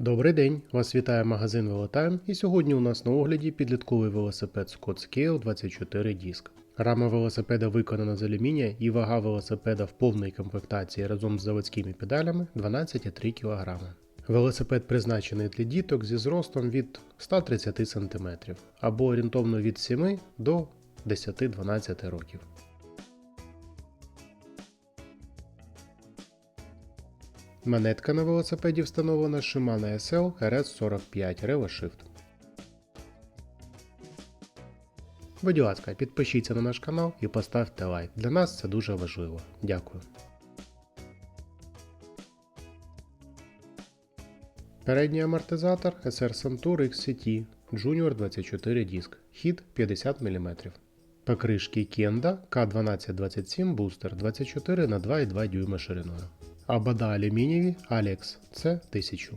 Добрий день! Вас вітає магазин Велотайм і сьогодні у нас на огляді підлітковий велосипед Scott Scale 24 диск. Рама велосипеда виконана з алюмінія і вага велосипеда в повній комплектації разом з заводськими педалями 12,3 кг. Велосипед призначений для діток зі зростом від 130 см або орієнтовно від 7 до 10-12 років. Манетка на велосипеді встановлена Shimano SL RS45 RevoShift. Будь ласка, підпишіться на наш канал і поставте лайк. Для нас це дуже важливо. Дякую. Передній амортизатор SR Santur XCT Junior 24 диск. Хід 50 мм. Покришки Kenda K1227 Booster 24 на 2,2 дюйма шириною. Абада алюмінієві Alex C 1000.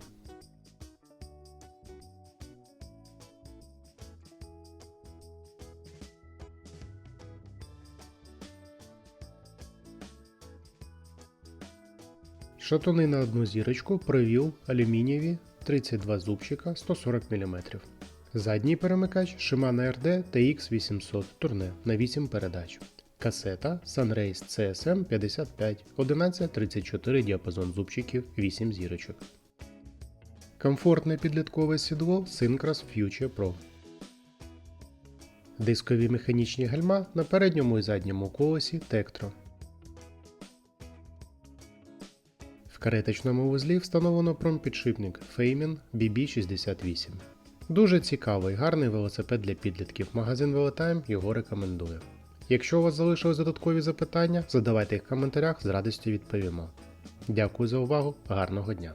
Шатуни на одну зірочку провіл алюмінієві 32 зубчика 140 мм. Задній перемикач Shimano RD TX800 турне на 8 передач. Касета Sunrace CSM 55 1134 діапазон зубчиків 8 зірочок. Комфортне підліткове сідло Syncros Future Pro. Дискові механічні гальма на передньому і задньому колесі Tektro. В кареточному вузлі встановлено промпідшипник Feimin BB68. Дуже цікавий, гарний велосипед для підлітків. Магазин Велотайм його рекомендує. Якщо у вас залишились додаткові запитання, задавайте їх в коментарях, з радістю відповімо. Дякую за увагу, гарного дня!